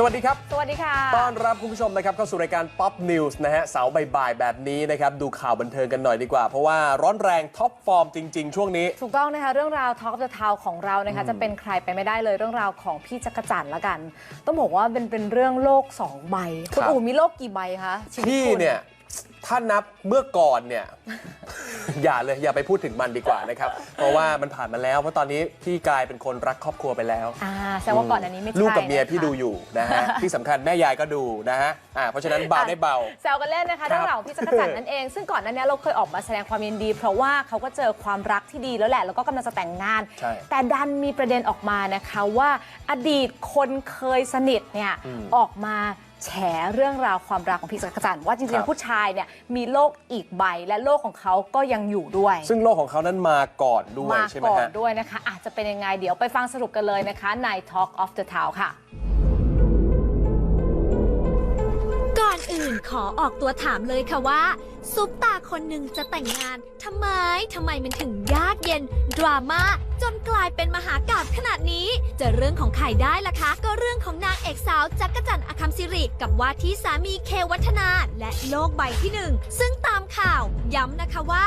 สวัสดีครับ สวัสดีค่ะ ต้อนรับคุณผู้ชมนะครับเข้าสู่รายการ Pop News นะฮะ เสาร์บ่ายๆแบบนี้นะครับ ดูข่าวบันเทิงกันหน่อยดีกว่า เพราะว่าร้อนแรงท็อปฟอร์มจริง ๆ ช่วงนี้ ถูกต้องนะคะ เรื่องราว Talk of the Town ของเรานะคะ จะเป็นใครไปไม่ได้เลยเรื่องราวของพี่จักรจันทร์ละกัน ต้องบอกว่าเป็นเป็นเรื่องโลกสองใบ คุณครับอู๋มีโลกกี่ใบคะชีวิตพี่คุณเนี่ย ถ้านับเมื่อก่อนเนี่ย อย่าเลยอย่าไปพูดถึงมันดีกว่านะครับ เพราะว่ามันผ่านมาแล้วเพราะตอนนี้พี่กลายเป็นคนรักครอบครัวไปแล้ว อ่าแสดงว่าก่อนอันนี้ไม่ใช่ลูกกับเมียนะคะพี่ดูอยู่นะฮะ ที่สำคัญแม่ยายก็ดูนะฮะอ่าเพราะฉะนั้นเบาได้เบา แซวกันเล่นนะคะครับเรื่องราวของพี่จักรจันทร์นั่นเอง ซึ่งก่อนหน้านี้เราเคยออกมาแสดงความยินดี เพราะว่าเขาก็เจอความรักที่ดีแล้วแหละ แล้วก็กำลังจะแต่งงาน ใช่แต่ดันมีประเด็นออกมานะคะว่าอดีตคนเคยสนิทเนี่ยออกมา แฉเรื่องราวความรักของพี่จักรจันทร์ว่าจครัริงบ ๆผู้ชายเนี่ยมีโลกอีกใบและโลกของเขาก็ยังอยู่ด้วยซึ่งโลกของเขานั้นมาก่อนด้วยมาใช่ไหมก่อนฮะ ด้วยนะคะ อาจจะเป็นยังไงเดี๋ยวไปฟังสรุปกันเลยนะคะใน Talk of the Town ค่ะ ก่อนอื่นขอออกตัวถามเลยค่ะว่า ซุปตาคนหนึ่งจะแต่งงานทำไมทำไมมันถึงยากเย็น ดราม่าจนกลายเป็นมหากาบขนาดนี้ จะเรื่องของใครได้ล่ะคะ ก็เรื่องของนางเอกสาวจักรจันทร์อคัมซิริกับว่าที่สามีเควัฒนา และโลกใบที่หนึ่งซึ่งตามข่าวย้ำนะคะว่า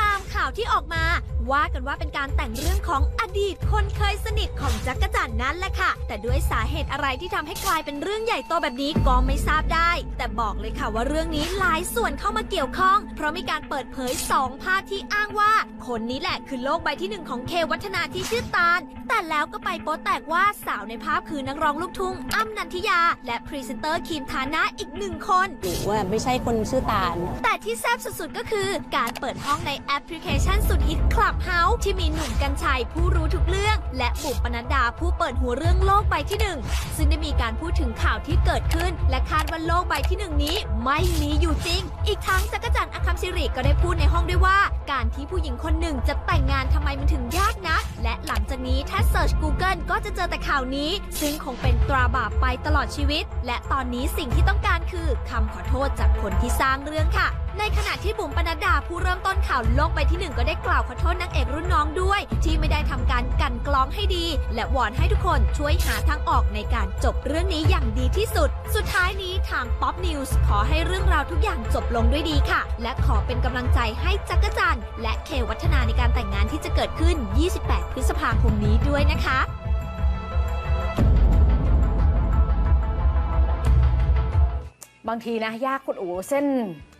ตามข่าวที่ออกมา ว่ากันว่าเป็นการแต่งเรื่องของอดีตคนเคยสนิทของจักรจันทร์นั่นแหละค่ะ แต่ด้วยสาเหตุอะไรที่ทำให้กลายเป็นเรื่องใหญ่โตแบบนี้ก็ไม่ทราบได้ แต่บอกเลยค่ะว่าเรื่องนี้หลายส่วนเข้ามาเกี่ยวข้อง เพราะมีการเปิดเผยสองภาพที่อ้างว่า คนนี้แหละคือโลกใบที่หนึ่งของเควัฒนาที่ชื่อตาล แต่แล้วก็ไปโป๊แตกว่าสาวในภาพคือนักร้องลูกทุ่งอ้ำนันทิยา และพรีเซนเตอร์ครีมทานะอีกหนึ่งคนหรือว่าไม่ใช่คนชื่อตาล แต่ที่แซ่บสุดๆก็คือการเปิดห้องในแอปพลิเคชันสุดฮิต Clubhouse ที่มีหนุ่มกัญชัยผู้รู้ทุกเรื่อง และบุ๋มปนัดดาผู้เปิดหัวเรื่องโลกใบที่หนึ่งซึ่งได้มีการพูดถึงข่าวที่เกิดขึ้น และคาดว่าโลกใบที่หนึ่งนี้ไม่มีอยู่จริง อีกทั้งจักรจันทร์อคัมซิริก็ได้พูดในห้องด้วยว่า การที่ผู้หญิงคนหนึ่งจะแต่งงานทำไมมันถึงยากนะและหลังจากนี้ถ้าเซิร์ช Google ก็จะเจอแต่ข่าวนี้ ซึ่งคงเป็นตราบาปไปตลอดชีวิต และตอนนี้สิ่งที่ต้องการคือคำขอโทษจากคนที่สร้างเรื่องค่ะ ในขณะที่บุ๋มปนัดดาผู้เริ่มต้นข่าวโลกใบที่หนึ่งก็ได้กล่าวขอโทษนางเอกรุ่นน้องด้วย ที่ไม่ได้ทำการกันกรองให้ดี และวอนให้ทุกคนช่วยหาทางออกในการจบเรื่องนี้อย่างดีที่สุด สุดท้ายนี้ทาง Pop News ขอให้เรื่องราวทุกอย่างจบลงด้วยดีค่ะ และขอเป็นกำลังใจให้จักรจันทร์และเควัฒนาในการแต่งงานที่จะเกิดขึ้น 28 พฤษภาคมนี้ด้วยนะคะ บางทีนะยากคุณอู๋เส้น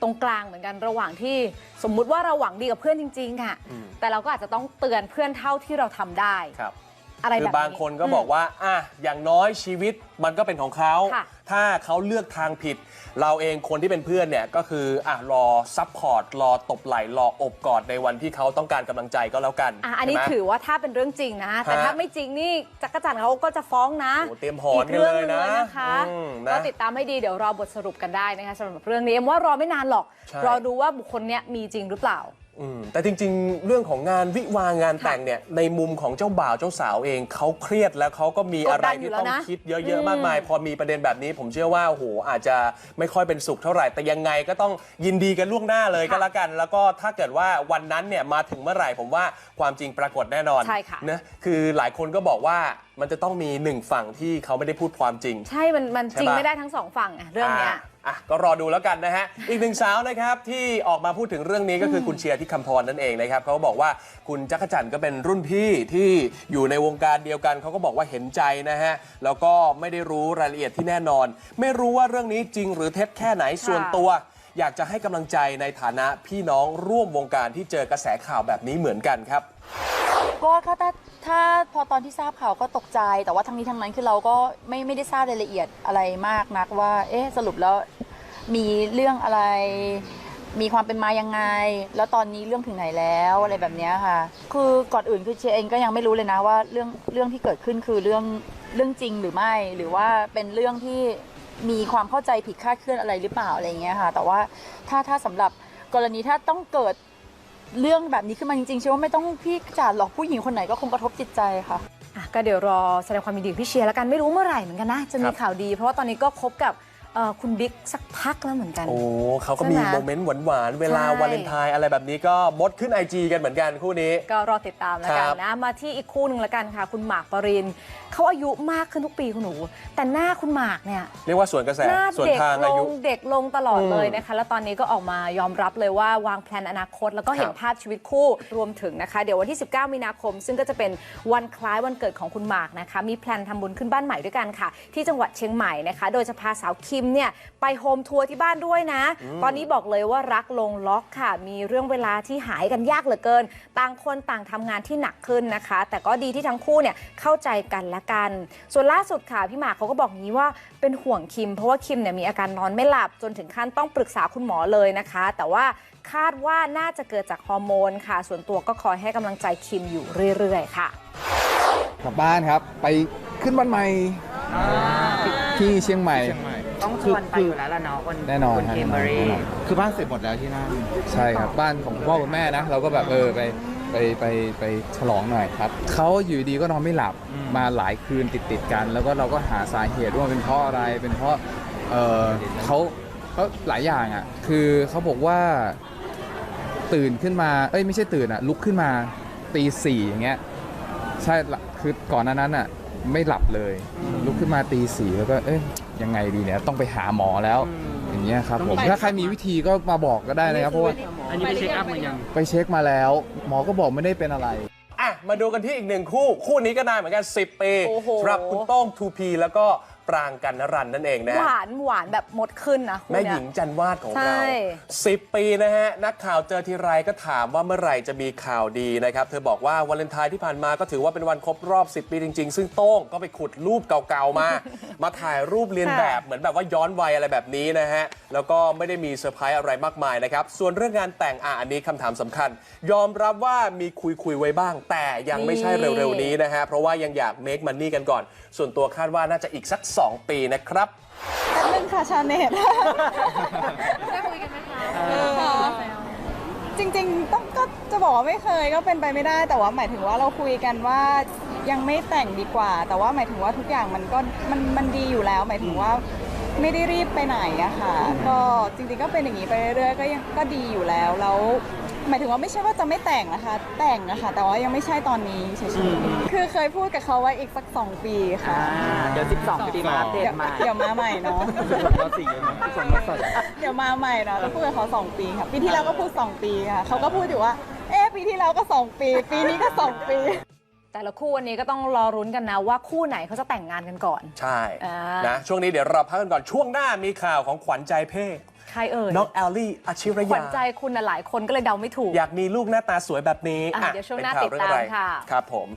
ตรงกลางเหมือนกันระหว่างที่สมมุติว่าเราหวังดีกับเพื่อนจริง ๆ ค่ะอืมแต่เราก็อาจจะต้องเตือนเพื่อนเท่าที่เราทำได้ ครับ อะไรคืแบบอบางคนก็บอกว่าอะอย่างน้อยชีวิตมันก็เป็นของเขา ค่ะถ้าเขาเลือกทางผิด เราเองคนที่เป็นเพื่อนเนี่ยก็คืออะรอซัพพอร์ตรอตบไหล่รออบกอดในวันที่เขาต้องการกำลังใจก็แล้วกันอะอันนี้ใช่ไหม ถือว่าถ้าเป็นเรื่องจริงนะ แต่ฮะถ้าไม่จริงนี่จักรจันทร์เขาก็จะฟ้องนะโอ้เตรียมหอนกเรื่องหกันเลยนะงนะคะอืมนะก็ติดตามให้ดีเดี๋ยวรอบทสรุปกันได้นะคะสำหรับเรื่องนี้เอ็มว่ารอไม่นานหรอก ใช่ รอดูว่าบุคคลเนี้ยมีจริงหรือเปล่า อืมแต่จริงๆ เรื่องของงานวิวางานแต่งเนี่ยในมุมของเจ้าบ่าวเจ้าสาวเองเขาเครียดแล้วเขาก็มีอะไรกดดันอยู่ที่แล้วต้องนะคิดเยอือะมๆมากมาย พอมีประเด็นแบบนี้ ผมเชื่อว่าโอ้โหอาจจะไม่ค่อยเป็นสุขเท่าไหร่แต่ยังไงก็ต้องยินดีกันล่วงหน้าเลยก็แล้วกัน แล้วก็ถ้าเกิดว่าวันนั้นเนี่ยมาถึงเมื่อไหร่ผมว่าความจริงปรากฏแน่นอนใช่ค่ะนะคือหลายคนก็บอกว่ามันจะต้องมีหนึ่งฝั่งที่เขาไม่ได้พูดความจริง ใช่มันมันใช่จริงปะไม่ได้ทั้งสองฝั่งอะเรื่องเนี้ย อะอะก็รอดูแล้วกันนะฮะ อีกหนึ่งสาวนะครับที่ออกมาพูดถึงเรื่องนี้ก็คือคุณเชียร์ที่คำพรนั่นเองนะครับเขาบอกว่าคุณจักรจันทร์ก็เป็นรุ่นพี่ที่อยู่ในวงการเดียวกันเขาก็บอกว่าเห็นใจนะฮะ แล้วก็ไม่ได้รู้รายละเอียดที่แน่นอน ไม่รู้ว่าเรื่องนี้จริงหรือเท็จแค่ไหนส่วนตัว อยากจะให้กำลังใจในฐานะพี่น้องร่วมวงการที่เจอกระแสข่าวแบบนี้เหมือนกันครับ ก็ถ้าถ้าถ้าพอตอนที่ทราบข่าวก็ตกใจ แต่ว่าทั้งนี้ทั้งนั้นคือเราก็ไม่ไม่ได้ทราบรายละเอียดอะไรมากนักว่า เอ๊ะสรุปแล้ว มีเรื่องอะไร มีความเป็นมายังไง แล้วตอนนี้เรื่องถึงไหนแล้วอะไรแบบเนี้ยค่ะ คือก่อนอื่นคือเชียร์เองก็ยังไม่รู้เลยนะว่าเรื่องเรื่องที่เกิดขึ้นคือเรื่องเรื่องจริงหรือไม่ หรือว่าเป็นเรื่องที่มีความเข้าใจผิดคลาดเคลื่อนอะไรหรือเปล่าอะไรอย่างเงี้ยค่ะ แต่ว่าถ้าถ้าสำหรับกรณีถ้าต้องเกิดเรื่องแบบนี้ขึ้นมาจริงๆเชื่อว่าไม่ต้องพี่จ่าหรอกผู้หญิงคนไหนก็คงกระทบจิตใจค่ะอะก็เดี๋ยวรอแสดงความยินดีกับพี่เชียร์แล้วกันไม่รู้เมื่อไหร่เหมือนกันนะ จะมีครับข่าวดี เพราะว่าตอนนี้ก็คบกับ เอ่อคุณบิ๊กสักพักแล้วเหมือนกัน โอ้เขาก็มีใช่ไหมโมเมนต์หวานๆ เวลาใช่ วาเลนไทน์อะไรแบบนี้ก็มดขึ้น IG กันเหมือนกันคู่นี้ ก็รอติดตามแล้วกันครับนะ มาที่อีกคู่หนึ่งแล้วกันค่ะ คุณหมากปรินเขาอายุมากขึ้นทุกปีคุณหนู แต่หน้าคุณหมากเนี่ย เรียกว่าส่วนกระแสหน้าส่วนเด็กทางลอายุ งเด็กลงตลอดอืมเลยนะคะ แล้วตอนนี้ก็ออกมายอมรับเลยว่าวางแผนอนาคต แล้วก็เห็นครับภาพชีวิตคู่รวมถึงนะคะ เดี๋ยววันที่ 19 มีนาคม ซึ่งก็จะเป็นวันคล้ายวันเกิดของคุณหมากนะคะ มีแพลนทำบุญขึ้นบ้านใหม่ด้วยกันค่ะ ที่จังหวัดเชียงใหม่นะคะ โดยจะพาสาวคิมเนี่ยไปโฮมทัวร์ที่บ้านด้วยนะ ตอนนี้บอกเลยว่ารักลงล็อกค่ะ มีเรื่องเวลาที่หายกันยากเหลือเกิน ต่างคนต่างทำงานที่หนักขึ้นนะคะ แต่ก็ดีที่ทั้งคู่เนี่ยเข้าใจกันและกัน ส่วนล่าสุดค่ะพี่หมากเขาก็บอกงี้ว่าเป็นห่วงคิม เพราะว่าคิมเนี่ยมีอาการนอนไม่หลับจนถึงขั้นต้องปรึกษาคุณหมอเลยนะคะ แต่ว่าคาดว่าน่าจะเกิดจากฮอร์โมนค่ะ ส่วนตัวก็คอยให้กำลังใจคิมอยู่เรื่อย ๆ ค่ะ กลับบ้านครับ ไปขึ้นบ้านใหม่ที่เชียงใหม่ ต้องชวนไปอยู่แล้วล่ะเนาะคนแน่นอนคุณครับเคมเบอรี่แน่นอน คือบ้านเสร็จหมดแล้วที่นั่นใช่ครับบ้านของคุณพ่อคุณแม่นะเราก็แบบเออไปไปไปไปฉลองหน่อยครับเขาอยู่ดีก็นอนไม่หลับอืมมาหลายคืนติดติดๆกัน แล้วก็เราก็หาสาเหตุว่าเป็นเพราะอะไรเป็นเพราะเออเขาเขาหลายอย่างอะคือเขาบอกว่าตื่นขึ้นมาเอ้ยไม่ใช่ตื่นอะลุกขึ้นมาตีสี่อย่างเงี้ยใช่ละคือก่อนหน้านั้นอะไม่หลับเลย ลุกขึ้นมาตีสี่แล้วก็เอ้ย ยังไงดีเนี่ยต้องไปหาหมอแล้วอย่างเงี้ยครับผมถ้าใครมีวิธีก็มาบอกก็ได้นะครับเพราะว่าอันนี้ไปเช็คอัพมายังไปเช็คมาแล้ว หมอก็บอกไม่ได้เป็นอะไรอะมาดูกันที่อีกหนึ่งคู่ คู่นี้ก็นานเหมือนกัน 10 ปีโอ้โหสำหรับคุณโต้ง 2P แล้วก็ ปรางกันนรันนั่นเองนะหวานหวานแบบหมดขึ้นนะคู่แม่หเนี่ญิยงจันวาดของใช่เรา 10 ปีนะฮะ นักข่าวเจอทีไรก็ถามว่าเมื่อไหร่จะมีข่าวดีนะครับ เธอบอกว่าวาเลนไทน์ที่ผ่านมาก็ถือว่าเป็นวันครบรอบ 10 ปีจริง ๆ ซึ่งโต้งก็ไปขุดรูปเก่าๆมา มาถ่ายรูปเรียนแบบเหมือนแบบว่าย้อนวัยอะไรแบบนี้นะฮะ แล้วก็ไม่ได้มีเซอร์ไพรส์อะไรมากมายนะครับ ส่วนเรื่องงานแต่งอะอันนี้คำถามสำคัญ ยอมรับว่ามีคุยคุยๆไว้บ้าง แต่ยังไม่ใช่เร็วๆนี้นะฮะ เพราะว่ายังอยากเมคมันนี่กันก่อน ส่วนตัวคาดว่าน่าจะอีกสัก2 ปีนะครับ แป๊บนึงค่ะชาวเน็ตจริงๆ ต้องก็จะบอกว่าไม่เคยก็เป็นไปไม่ได้ แต่ว่าหมายถึงว่าเราคุยกันว่ายังไม่แต่งดีกว่า แต่ว่าหมายถึงว่าทุกอย่างมันก็มันมันดีอยู่แล้ว หมายถึงว่าไม่ได้รีบไปไหนอะค่ะ ก็จริงๆก็เป็นอย่างนี้ไปเรื่อยๆก็ยังก็ดีอยู่แล้วแล้ว หมายถึงว่าไม่ใช่ว่าจะไม่แต่งนะคะ แต่งอะค่ะแต่ว่ายังไม่ใช่ตอนนี้เฉยๆคือเคยพูดกับเขาไว้อีกสักสองปีค่ะอ่าเดี๋ยว 12 ปีมาอัปเดตเดี๋ยวใหม่ เดี๋ยวมาใหม่เนาะรอบสี่เลยนะสองรอบสี่เดี๋ยวมาใหม่เนาะต้องพูดกับเขาสองปีค่ะ ปีที่แล้วก็พูดสองปีค่ะ เขาก็พูดอยู่ว่า เอ๊ะปีที่แล้วก็สองปี ปีนี้ก็สองปีแต่ละคู่วันนี้ก็ต้องรอรุ้นกันนะ ว่าคู่ไหนเขาจะแต่งงานกันก่อน ใช่อ่านะช่วงนี้เดี๋ยวเราพักกันก่อนช่วงหน้ามีข่าวของขวัญใจเพศ ใครเอ่ยน้องแอลลี่อาชิรขวัยาญใจคุณน่ะหลายคนก็เลยเดาไม่ถูก อยากมีลูกหน้าตาสวยแบบนี้อะอะเดี๋ยวช่วงหน้าเป็นข่วเรื่องอะไรติดตามค่ะ ครับผม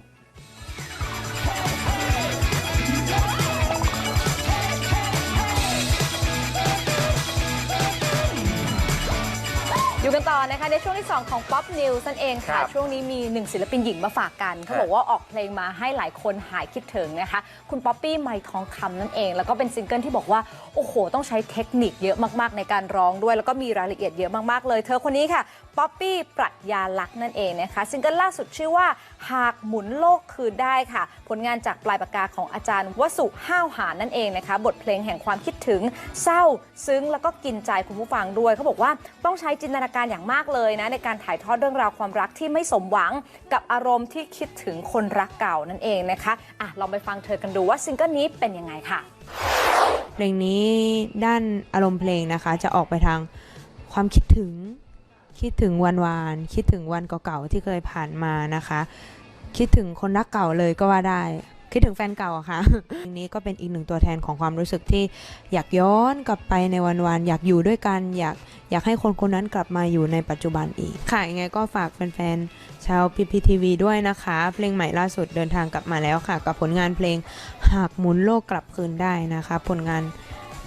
อยู่กันต่อนะคะในช่วงที่ 2 ของ Pop News นั่นเองค่ะครับช่วงนี้มีหนึ่งศิลปินหญิงมาฝากกัน เขาฮะบอกว่าออกเพลงมาให้หลายคนหายคิดถึงนะคะ คุณป๊อปปี้ไมค์ทองคำนั่นเอง แล้วก็เป็นซิงเกิลที่บอกว่า โอ้โห ต้องใช้เทคนิคเยอะมากๆ ในการร้องด้วย แล้วก็มีรายละเอียดเยอะมากๆเลย เธอคนนี้ค่ะป๊อปปี้ปรัชญาลักษณ์นั่นเองนะคะ ซิงเกิลล่าสุดชื่อว่า หากหมุนโลกคืนได้ค่ะ ผลงานจากปลายปากกาของอาจารย์วสุห้าวหาญนั่นเองนะคะ บทเพลงแห่งความคิดถึงเศร้า ซึ้งแล้วก็กินใจคุณผู้ฟังด้วยเขาบอกว่าต้องใช้จินตนาการอย่างมากเลยนะในการถ่ายทอดเรื่องราวความรักที่ไม่สมหวังกับอารมณ์ที่คิดถึงคนรักเก่านั่นเองนะคะอะลองไปฟังเธอกันดูว่าซิงเกิลนี้เป็นยังไงค่ะเพลงนี้ด้านอารมณ์เพลงนะคะ จะออกไปทางความคิดถึง คิดถึงวันวานๆคิดถึงวันเก่าๆที่เคยผ่านมานะคะ คิดถึงคนรักเก่าเลยก็ว่าได้ คิดถึงแฟนเก่าอะค่ะเพลงนี้ก็เป็นอีกหนึ่งตัวแทนของความรู้สึกที่อยากย้อนกลับไปในวันวานๆอยากอยู่ด้วยกัน อยากอยากให้คนคนนั้นกลับมาอยู่ในปัจจุบันอีกค่ะยังไงก็ฝากแฟนๆชาวพีพีทีวีด้วยนะคะ เพลงใหม่ล่าสุดเดินทางกลับมาแล้วค่ะ กับผลงานเพลงหากหมุนโลกกลับคืนได้นะคะ ผลงาน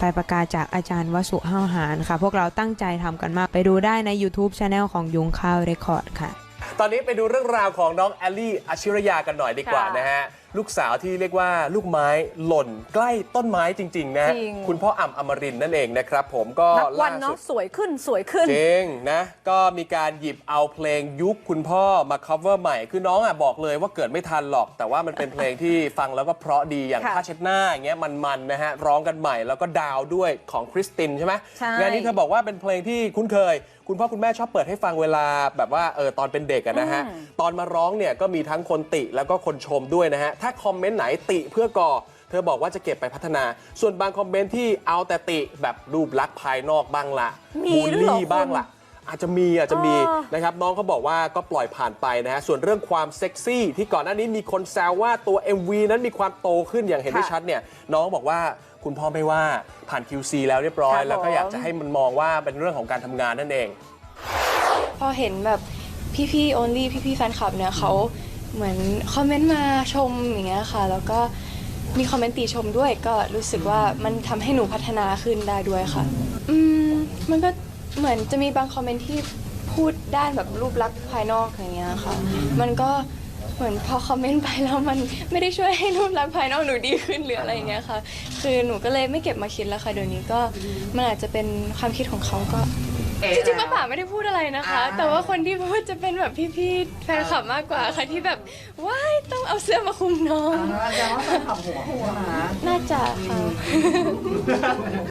ปลายปากกาจากอาจารย์วสุห้าวหารค่ะ พวกเราตั้งใจทำกันมาก ไปดูได้ใน YouTube c h anel ของยุงข้าวเรคคอร์ดค่ะ ตอนนี้ไปดูเรื่องราวของน้องแอลลี่อาชิรยากันหน่อยดีกว่านะฮะลูกสาวที่เรียกว่าลูกไม้หล่นใกล้ต้นไม้จริง ๆ นะ จริง คุณพ่ออ่ำอมรินทร์นั่นเองนะครับ ผมก็นับวันล่าเนาะสุดสวยขึ้นสวยขึ้น จริงนะก็มีการหยิบเอาเพลงยุคคุณพ่อมา cover ใหม่ คือน้องอะบอกเลยว่าเกิดไม่ทันหรอก แต่ว่ามันเป็นเพลงที่ฟังแล้วก็เพราะดีอย่างค่ะผ้าเช็ดหน้าอย่างเงี้ยมันๆนะฮะร้องกันใหม่แล้วก็ดาวด้วยของคริสตินใช่ไหมใช่ งานนี้เธอบอกว่าเป็นเพลงที่คุ้นเคย คุณพ่อคุณแม่ชอบเปิดให้ฟังเวลาแบบว่าเออตอนเป็นเด็กอะนะฮะตอนมาร้องเนี่ยก็มีทั้งคนติแล้วก็คนชมด้วยนะฮะถ้าคอมเมนต์ไหนติเพื่อก่อ เธอบอกว่าจะเก็บไปพัฒนา ส่วนบางคอมเมนต์ที่เอาแต่ติแบบรูปลักษณ์ภายนอกบ้างละมีบูลด้วยเหรอลี่บ้างคุณละ อาจจะมีอาจจะมีอ๋อนะครับน้องเขาบอกว่าก็ปล่อยผ่านไปนะฮะส่วนเรื่องความเซ็กซี่ ที่ก่อนหน้านี้มีคนแซวว่าตัว MV นั้นมีความโตขึ้นอย่างเห็นได้ชัดเนี่ยน้องบอกว่าคุณพ่อไม่ว่าผ่าน QC แล้วเรียบร้อย ครับแล้วก็อยากผม จะให้มันมองว่าเป็นเรื่องของการทำงานนั่นเอง พอเห็นแบบพี่ๆ only พี่ๆ แฟนคลับเนี่ยเขา เหมือนคอมเมนต์มาชมอย่างเงี้ยค่ะ แล้วก็มีคอมเมนต์ติชมด้วยก็รู้สึกว่ามันทำให้หนูพัฒนาขึ้นได้ด้วยค่ะ อืมมันก็เหมือนจะมีบางคอมเมนต์ที่พูดด้านแบบรูปลักษณ์ภายนอกอย่างเงี้ยค่ะ มันก็เหมือนพอคอมเมนต์ไปแล้วมันไม่ได้ช่วยให้รูปลักษณ์ภายนอกหนูดีขึ้นหรืออะไรอย่างเงี้ยค่ะ คือหนูก็เลยไม่เก็บมาคิดแล้วค่ะเดี๋ยวนี้ก็มันอาจจะเป็นความคิดของเขาก็ จริงๆป้าป๋าไม่ได้พูดอะไรนะคะแต่ว่าคนที่พูดจะเป็นแบบพี่ๆแฟนคลับมากกว่าค่ะที่แบบว้ายต้องเอาเสื้อมาคลุมน้องแล้วว่าแฟนคลับหัวหัวหาน่าจะค่ะ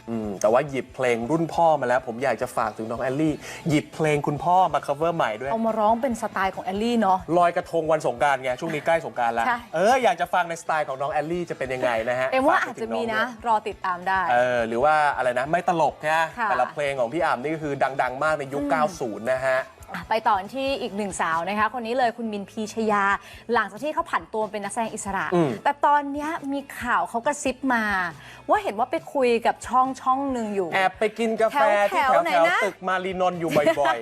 อืม แต่ว่าหยิบเพลงรุ่นพ่อมาแล้ว ผมอยากจะฝากถึงน้องแอลลี่ หยิบเพลงคุณพ่อมา cover ใหม่ด้วย เอามาร้องเป็นสไตล์ของแอลลี่เนาะ ลอยกระทงวันสงกรารไง ช่วงนี้ใกล้สงกรารแล้ว ใช่ เอออยากจะฟังในสไตล์ของน้องแอลลี่จะเป็นยังไงนะฮะเอ็มว่าฝกอาจไปจะถึงมีองนะด้วยรอติดตามได้ เออหรือว่าอะไรนะ ไม่ตลกนะค่ะ แต่ละเพลงของพี่อ่ำนี่ก็คือดัง ๆ มากในยุค 90 นะฮะอะ ไปต่อที่อีกหนึ่งสาวนะคะ คนนี้เลยคุณมินพีชยา หลังจากที่เขาผันตัวเป็นนักแสดงอิสระ อืม แต่ตอนเนี้ยมีข่าวเขากระซิบมา ว่าเห็นว่าไปคุยกับช่องช่องหนึ่งอยู่ แอบไปกินกาแฟที่แถแถววๆไหนแถวนะ ตึกมารีนนท์อยู่บ่อย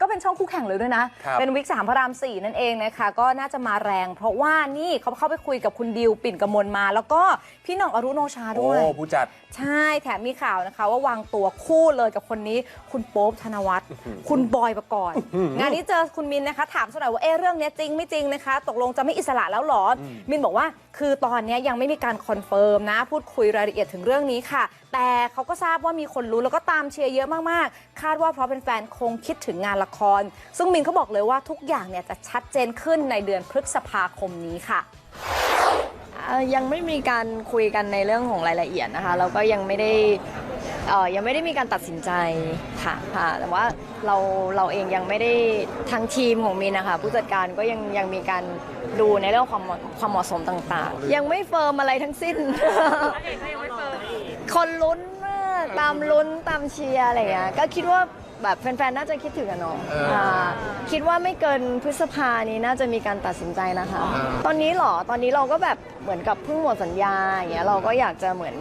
ก็เป็นช่องคู่แข่งเลยด้วยนะ ครับเป็นวิกสามพระรามสี่นั่นเองนะคะ ก็น่าจะมาแรง เพราะว่านี่เขาเข้าไปคุยกับคุณดิวปิ่นกมลมา แล้วก็พี่หน่องอรุโนชาๆโอ้ด้วย ผู้จัด ใช่แถมมีข่าวนะคะ ว่าวางตัวคู่เลยกับคนนี้ คุณโป๊บธนวัฒน์คุณบอยประกรณ์งานนี้เจอคุณมินนะคะ ถามสักหน่อยว่าเอ๊ะเรื่องเนี้ยจริงไม่จริงนะคะ ตกลงจะไม่อิสระแล้วเหรออมินบอกว่าคือตอนเนี้ยยังไม่มีการคอนเฟิร์มนะ พูดคุยรายละเอียดถึงเรื่องนี้ค่ะ แต่เขาก็ทราบว่ามีคนรู้แล้วก็ตามเชียร์เยอะมากๆ คาดว่าเพราะเป็นแฟนคงคิดถึงงานละครซึ่งมินเขาบอกเลยว่าทุกอย่างเนี่ยจะชัดเจนขึ้นในเดือนพฤษภาคมนี้ค่ะเอ่อยังไม่มีการคุยกันในเรื่องของรายละเอียดนะคะแล้วก็ยังไม่ได้เอ่อยังไม่ได้มีการตัดสินใจค่ะค่ะแต่ว่าเราเราเองยังไม่ได้ทางทีมของมินนะคะผู้จัดการก็ยังยังมีการดูในเรื่องความเหมาะความเหมาะสมต่างๆ ยังไม่เฟิร์มอะไรทั้งสิ้นคนลุ้นมากตามลุ้นตามเชียร์อะไรอย่างเงี้ยก็คิดว่า แบบแฟนๆ น่าจะคิดถึงอะเนาะาคิดว่าไม่เกินพฤษภานี้น่าจะมีการตัดสินใจนะคะตอนนี้เหรอ ตอนนี้เราก็แบบเหมือนกับเพิ่งหมดสัญญาอย่างเงี้ยเราก็อยากจะเหมือน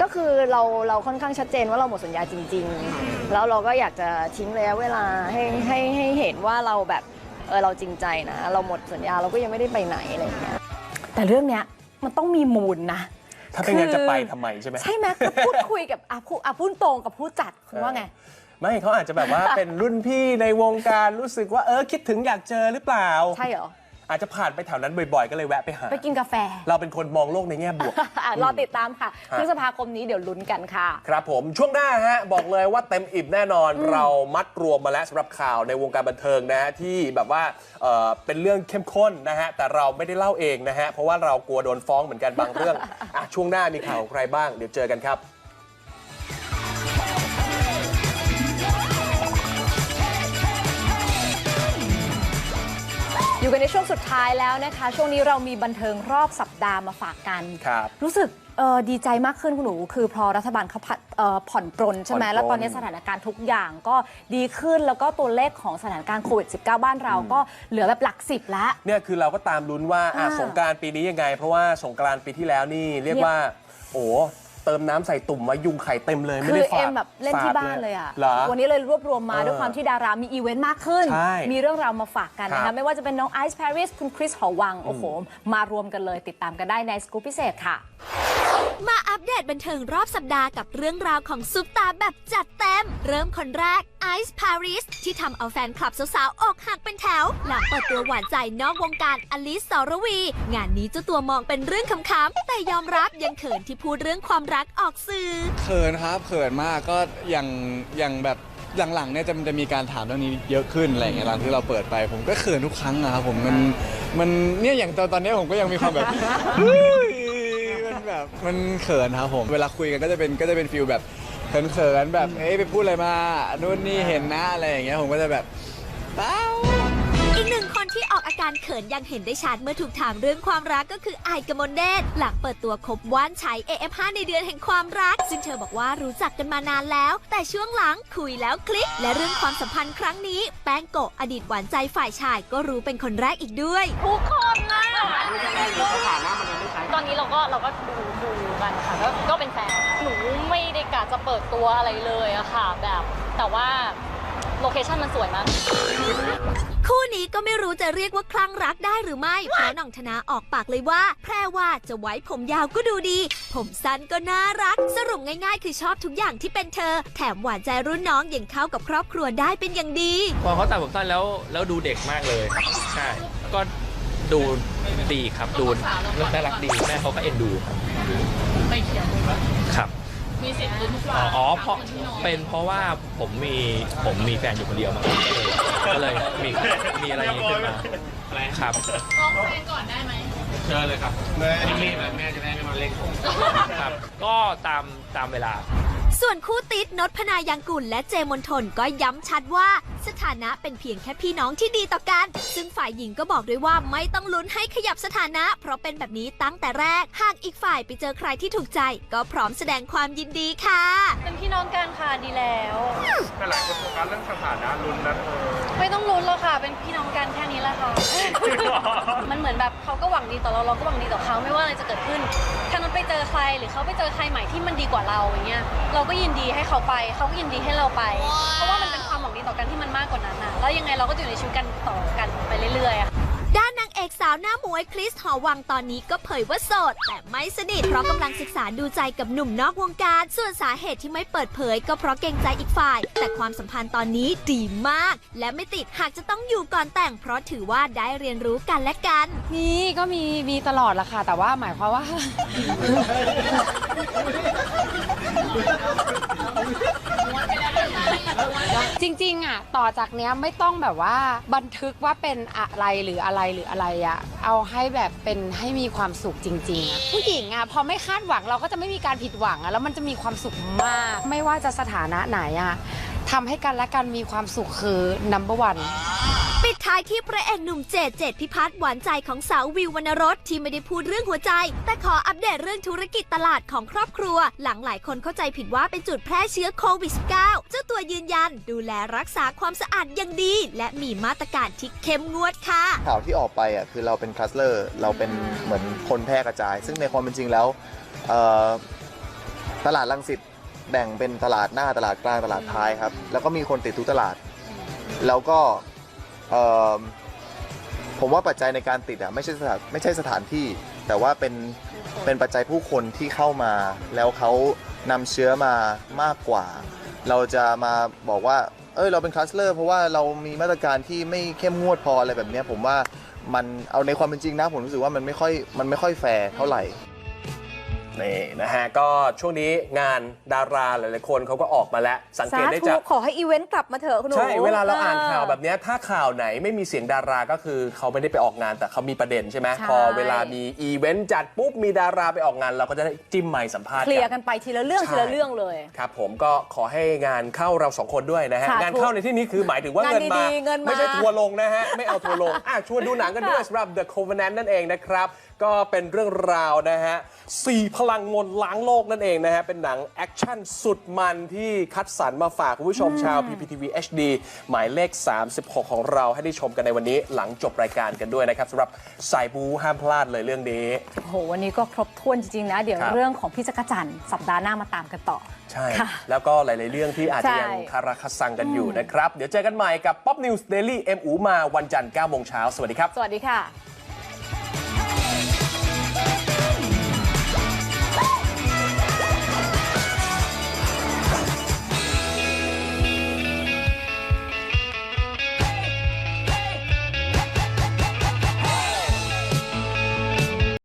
ก็คือเราเราค่อนข้างชัดเจนว่าเราหมดสัญญาจริง ๆ แล้วเราก็อยากจะทิ้งระยะเวลาให้ให้ให้เห็นว่าเราแบบเออเราจริงใจนะ เราหมดสัญญาเราก็ยังไม่ได้ไปไหนอะไรอย่างเงี้ย แต่เรื่องเนี้ยมันต้องมีมูลนะถ้าเป็นงั้นคือจะไปทำไมใช่ไหม ใช่ไหมคือพูดคุยกับอะพูดอะพูดตรงกับผู้จัดคุณว่าไง ไม่เขาอาจจะแบบว่า เป็นรุ่นพี่ในวงการรู้สึกว่าเออคิดถึงอยากเจอหรือเปล่า ใช่เหรอ อาจจะผ่านไปแถวนั้นบ่อยๆ ก็เลยแวะไปหา ไปกินกาแฟ เราเป็นคนมองโลกในแง่บวก อะรอติดตามค่ะฮะพฤษภาคมนี้เดี๋ยวลุ้นกันค่ะ ครับผมช่วงหน้าฮะบอกเลยว่าเต็มอิ่มแน่นอนเรามัดรวมมาแล้วสำหรับข่าวในวงการบันเทิงนะฮะที่แบบว่าเอ่อเป็นเรื่องเข้มข้นนะฮะแต่เราไม่ได้เล่าเองนะฮะเพราะว่าเรากลัวโดนฟ้องเหมือนกันบางเรื่องอะช่วงหน้ามีข่าวของใครบ้างเดี๋ยวเจอกันครับ อยู่กันในช่วงสุดท้ายแล้วนะคะ ช่วงนี้เรามีบันเทิงรอบสัปดาห์มาฝากกัน ครับ รู้สึกเอ่อดีใจมากขึ้นคุณหนู คือพอรัฐบาลเขาผัดเอ่อผ่อนปรนใช่ไหมผ่อนปรนแล้วตอนนี้สถานการณ์ทุกอย่างก็ดีขึ้นแล้วก็ตัวเลขของสถานการณ์โควิด -19 บ้านเราก็เหลือแบบหลักสิบแล้ว เนี่ยคือเราก็ตามลุ้นว่าอะอ่าสงกรารปีนี้ยังไง เพราะว่าสงกรานต์ปีที่แล้วนี่เรียกว่า โอ้ เติมน้ำใส่ตุ่มไว้ยุงไข่เต็มเลยไม่คือได้ฝาดเอ็มแบบเล่นที่ฝดบ้านเลยอะเหรอ วันนี้เลยรวบรวมมาเออด้วยความที่ดารามีอีเวนต์มากขึ้น ใช่มีเรื่องราวมาฝากกันนะครัคะบ ไม่ว่าจะเป็นน้องไอซ์ a าริสคุณคริสหอวัง โอ้โห มารวมกันเลยติดตามกันได้ในสกู๊ปพิเศษค่ะ มาอัปเดตบันเทิงรอบสัปดาห์กับเรื่องราวของซุปตาแบบจัดเต็ม เริ่มคนแรกไอซ์พาริสที่ทำเอาแฟนคลับสาวๆอกหักเป็นแถว หลังเปิดตัวหวานใจนอกวงการอลิสสรวี งานนี้เจ้าตัวมองเป็นเรื่องขำๆแต่ยอมรับยังเขินที่พูดเรื่องความรักออกสื่อเขินครับเขินมากก็อย่างอย่างแบบหลังๆเนี่ยจะจะมีการถามเรื่องนี้เยอะขึ้นอะไรอย่างเงี้ยหลังที่เราเปิดไป ผมก็เขินทุกครั้งอะครับผมมันมันเนี่ยอย่างตอนตอนนี้ผมก็ยังมีความแบบ แบบมันเขินครับผม เวลาคุยกันก็จะเป็นก็จะเป็นฟิลแบบเขินๆแบบเอ้ยไปพูดอะไรมานู่นนี่เห็นนะอะไรอย่างเงี้ยผมก็จะแบบเป้าอีกหนึ่งคนที่ออกอาการเขินยังเห็นได้ชัดเมื่อถูกถามเรื่องความรักก็คือไอายกมลเดชหลังเปิดตัวคบว่านชัย AF5 ในเดือนแห่งความรัก ซึ่งเธอบอกว่ารู้จักกันมานานแล้ว แต่ช่วงหลังคุยแล้วคลิก และเรื่องความสัมพันธ์ครั้งนี้ แป้งโกะอดีตหวานใจฝ่ายชายก็รู้เป็นคนแรกอีกด้วย ทุกคนนะ ค่ะก็ก็เป็นแฟนหนูไม่ได้กะจะเปิดตัวอะไรเลยอะค่ะ แบบแต่ว่าโลเคชั่นมันสวยมากคู่นี้ก็ไม่รู้จะเรียกว่าคลั่งรักได้หรือไม่ เพราะน้องธนาออกปากเลยว่า แพรว่าจะไว้ผมยาวก็ดูดี ผมสั้นก็น่ารัก สรุปง่ายๆ คือชอบทุกอย่างที่เป็นเธอ แถมหวานใจรุ่นน้องยังเข้ากับครอบครัวได้เป็นอย่างดี พอเขาตัดผมสั้นแล้วแล้วดูเด็กมากเลย ใช่ ก็ดูดีครับดูน่ารักดีแม่เขาก็เอ็นดูครับ ไม่เขียนครับ มีสิทธิ์ลุ้นทุกวัอ๋อนอ๋อเพราะเป็นเพราะว่าผมมีผมมีแฟนอยู่คนเดียวมาก่อนก็เลยก็เลยมีมีอะไรอย่างนี้ขึ้นมาครับร้องเพลงก่อนได้ไหมเชิญเลยครับรีบๆแม่จะได้ไม่มาเล่นครับ ก็ตามตามเวลาส่วนคู่ติดนศพนายังกุลและเจมนทนก็ย้ำชัดว่า สถานะเป็นเพียงแค่พี่น้องที่ดีต่อกัน ซึ่งฝ่ายหญิงก็บอกด้วยว่าไม่ต้องลุ้นให้ขยับสถานะ เพราะเป็นแบบนี้ตั้งแต่แรก หากอีกฝ่ายไปเจอใครที่ถูกใจ ก็พร้อมแสดงความยินดีค่ะ เป็นพี่น้องกันค่ะดีแล้ว แต่หลายคนโฟกัสเรื่องสถานะลุ้นนะไม่ต้องลุ้นแล้วค่ะ เป็นพี่น้องกันแค่นี้แหละค่ะ มันเหมือนแบบเขาก็หวังดีต่อเราเราก็หวังดีต่อเขาไม่ว่าอะไรจะเกิดขึ้น ถ้านุชไปเจอใครหรือเขาไปเจอใครใหม่ที่มันดีกว่าเราอย่างเงี้ย เราก็ยินดีให้เขาไป เขาก็ยินดีให้เราไป เพราะว่ามันเป็นความ หวังดีต่อกันที่มันมากกว่านั้นนะแล้วยังไงเราก็จะอยู่ในชีวิตกันต่อกันไปเรื่อยๆอะด้านนางเอกสาวหน้าหมวยคริสหอวังตอนนี้ก็เผยว่าโสด แต่ไม่สนิทเพราะกำลังศึกษาดูใจกับหนุ่มนอกวงการ ส่วนสาเหตุที่ไม่เปิดเผย ก็เพราะเกรงใจอีกฝ่าย แต่ความสัมพันธ์ตอนนี้ดีมาก และไม่ติดหากจะต้องอยู่ก่อนแต่ง เพราะถือว่าได้เรียนรู้กันและกัน มีก็มีมีตลอดละค่ะ แต่ว่าหมายความว่า จริงๆอะต่อจากเนี้ยไม่ต้องแบบว่าบันทึกว่าเป็นอะไรหรืออะไรหรืออะไรอะเอาให้แบบเป็นให้มีความสุขจริงๆอะผู้หญิงอะพอไม่คาดหวังเราก็จะไม่มีการผิดหวังอะแล้วมันจะมีความสุขมาก ไม่ว่าจะสถานะไหนอะทำให้กันและกันมีความสุขคือ number one ปิดท้ายที่พระเอกหนุ่มเจดเจดพิพัฒน์หวานใจของสาววิววรรณรสที่ไม่ได้พูดเรื่องหัวใจ แต่ขออัปเดตเรื่องธุรกิจตลาดของครอบครัว หลังหลายคนเข้าใจผิดว่าเป็นจุดแพร่เชื้อโควิด -19 เจ้าตัวยืนยัน ดูแลรักษาความสะอาดอย่างดี และมีมาตรการที่เข้มงวดค่ะ ข่าวที่ออกไปอะคือเราเป็นคลัสเลอร์เราเป็นเหมือนคนแพร่กระจาย ซึ่งในความเป็นจริงแล้วเอ่อตลาดลังสิตแบ่งเป็นตลาดหน้าตลาดกลางตลาดท้ายครับแล้วก็มีคนติดทุกตลาด แล้วก็ ผมว่าปัจจัยในการติดอะไม่ใช่สถานไม่ใช่สถานที่ แต่ว่าเป็นเป็นปัจจัยผู้คนที่เข้ามา แล้วเขานำเชื้อมามากกว่า เราจะมาบอกว่า เอ้ยเราเป็นคลัสเลอร์เพราะว่าเรามีมาตรการที่ไม่เข้มงวดพออะไรแบบเนี้ยผมว่ามันเอาในความเป็นจริงนะผมรู้สึกว่ามันไม่ค่อยมันไม่ค่อยแฟร์เท่าไหร่ นี่นะฮะก็ช่วงนี้งานดาราหลายๆคนเขาก็ออกมาแล้ว สังเกสาตได้ธุจากขอให้อีเวนต์กลับมาเถอะคุณหนูใช่ เวลาเราอ่านข่าวแบบเนี้ยถ้าข่าวไหนไม่มีเสียงดาราก็คือเขาไม่ได้ไปออกงานแต่เขามีประเด็นใช่ไหมใช่พอเวลามีอีเวนต์จัดปุ๊บมีดาราไปออกงาน เราก็จะได้จิ้มไมค์สัมภาษณ์เคลียร์กักันนไปทีละเรื่องใช่ทีละเรื่องเลยครับผมก็ขอให้งานเข้าเราสองคนด้วยนะฮะสาธุงานเข้าในที่นี้คือหมายถึงว่างานเงินมาดีๆเงินมาไม่ใช่ทัวร์ลงนะฮะไม่เอาทัวร์ลงอะชวนดูหนังกันด้วยสำหรับ The Covenant นั่นเองนะครับก็เป็นเรื่องราวนะฮะสี่พลังมนต์ล้างโลกนั่นเองนะฮะ เป็นหนังแอคชั่นสุดมันที่คัดสรรมาฝากคุณผู้ชมชาว PPTV HD หมายเลข 36 ของเราให้ได้ชมกันในวันนี้หลังจบรายการกันด้วยนะครับสำหรับสายบูห้ามพลาดเลยเรื่องนี้ โอ้โห วันนี้ก็ครบถ้วนจริง ๆ นะ เดี๋ยวครับ เรื่องของพี่จักรจันทร์สัปดาห์หน้ามาตามกันต่อ ใช่ ค่ะแล้วก็หลาย ๆ เรื่องที่อาจจะยังใช่ คาราคาซังกันอยู่นะครับ เดี๋ยวเจอกันใหม่กับ Pop News Daily เอ็มอูมาวันจันทร์9โมงเช้าสวัสดีครับ สวัสดีค่ะ